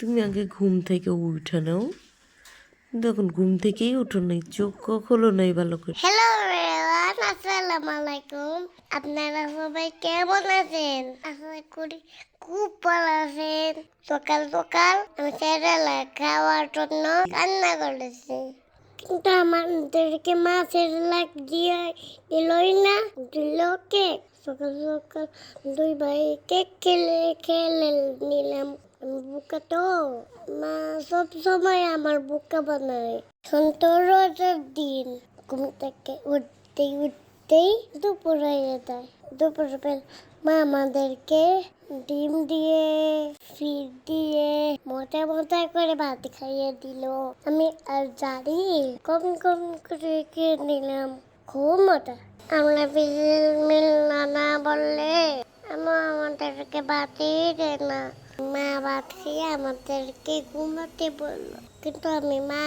তুমি আগে ঘুম থেকে উঠে নাও। এখন ঘুম থেকেই উঠো নাই, চোখ খোলো নাই ভালো করে। হ্যালো আসসালামু আলাইকুম। আপনারা সবাই কেমন আছেন? আশা করি খুব ভালো আছেন। সকাল সকাল আমি সেরেলা খাওয়ার জন্য রান্না করেছি। কিন্তু আমাদেরকে মা সেরেলাক দিয়ে দিলই না। দিল কেক সকাল সকাল দুই ভাই কেক খেলে খেলে নিলাম বুকা তো। মা সব সময় আমার বুকা বানায়। সন্তোষের দিন। ঘুম থেকে উঠতেই উঠতেই দুপুর হয়ে যায়। দুপুর বেলা মা আমাদেরকে ডিম দিয়ে ফির দিয়ে মোটা মোটা করে ভাত খাইয়ে দিল। আমি আর জানি কম কম করে খেয়ে নিলাম। খুব মোটা। আমরা বিজেল মিল নানা বললে আমার আমাদেরকে ভাতই দেয় না। মা ভাত খেয়ে আমাদেরকে ঘুমাতে বলল। কিন্তু আমি মা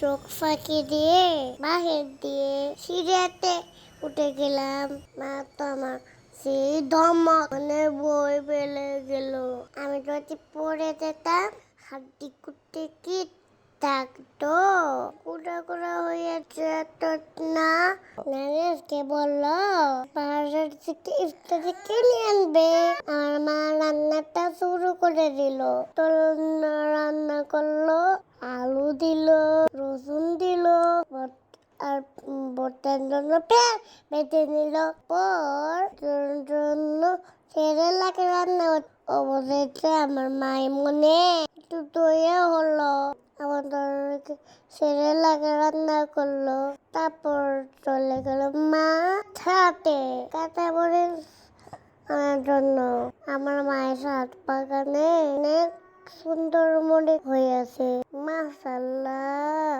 চোখ ফাঁকি দিয়ে বাহির দিয়ে সিঁড়িতে উঠে গেলাম। মা তো আমার সেই ধমক। মানে বই বেলে গেল। আমি যদি পড়ে যেতাম। হাড্ডি কুটে কি থাকতো? কুড়া কুড়া হয়েছে তো না? নারেশকে বলল? পাহাড়ের থেকে ইফতারি কিনে আনবে? আমার মা রান্নাটা শুরু করে দিল। তো রান্না করল, আলু দিল রসুন দিল আর আমার মায়ের মনে একটু দইয়া হলো। আমাদেরকে ছেড়ে লাগে রান্না করল। তারপর চলে গেল মা ছাতে কাটা পরে আমার জন্য। আমার মায়ের সাত বাগানে অনেক সুন্দর মনে হয়েছে মাসাল্লাহ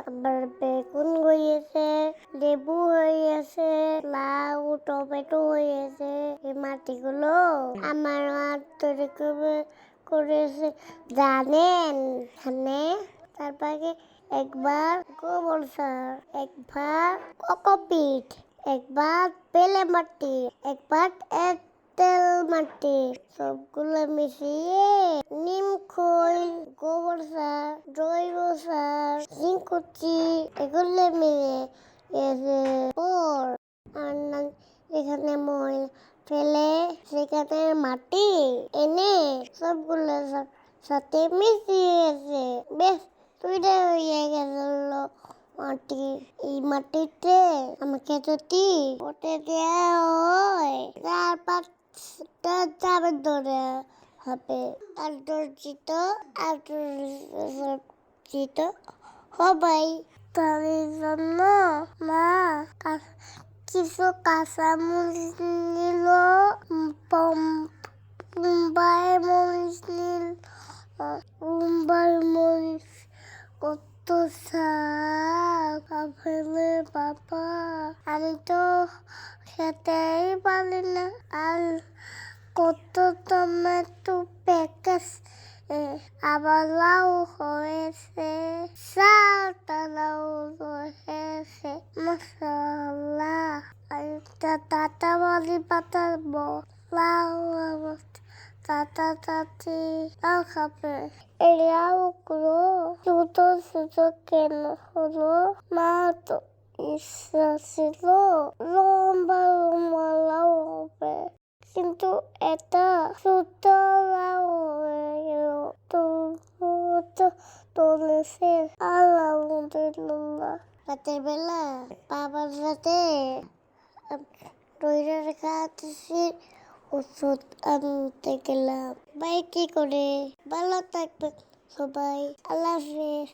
আবার বেগুন হয়েছে লেবু হয়ে হয়েছে লাউ, টমেটো হয়েছে এই মাটিগুলো আমার মা তৈরি করে করেছে। জানেন এখানে তারপরে একবার গোবর সার, একবার কোকোপিট, একবার পেলে মাটি, একবার তেল মাটি, সবগুলো মিশিয়ে নিম খোল গোবর সার, জৈব সার জিঙ্কুচি এগুলো মিলে এসে পর আর না ফেলে সেখানে মাটি এনে সবগুলো সাথে মিশিয়েছে বেশ তৈরি হয়ে গেল মাটি এই মাটিতে আমাকে যদি পটে দেওয়া হয় চার পাঁচটা চাবে ধরে হবে আর দর্জিত সবাই তার জন্য মা কিছু কাঁচামরিচ নিল মুম্বাই মরিচ নিল মুম্বাই মরিচ কত আপেলে বাবা আমি তো খেতেই পারি না। আর কত টমেটো প্যাকেজ আবার লাউ হয়েছে সাতালাও হয়েছে মশলা আর টাটা বালি লাউ আবার টাটা টাটি লাউ খাবে এই লাউগুলো ছোট ছোট কেন হলো মা তো ইচ্ছা ছিল লম্বা লম্বা লাউ হবে কিন্তু এটা ছোট তবুও আলহামদুলিল্লাহ রাতের বেলা বাবার সাথে তৈরি রেখা ওষুধ আনতে গেলাম বাইকে করে ভালো থাকবে সবাই আল্লাহ হাফেজ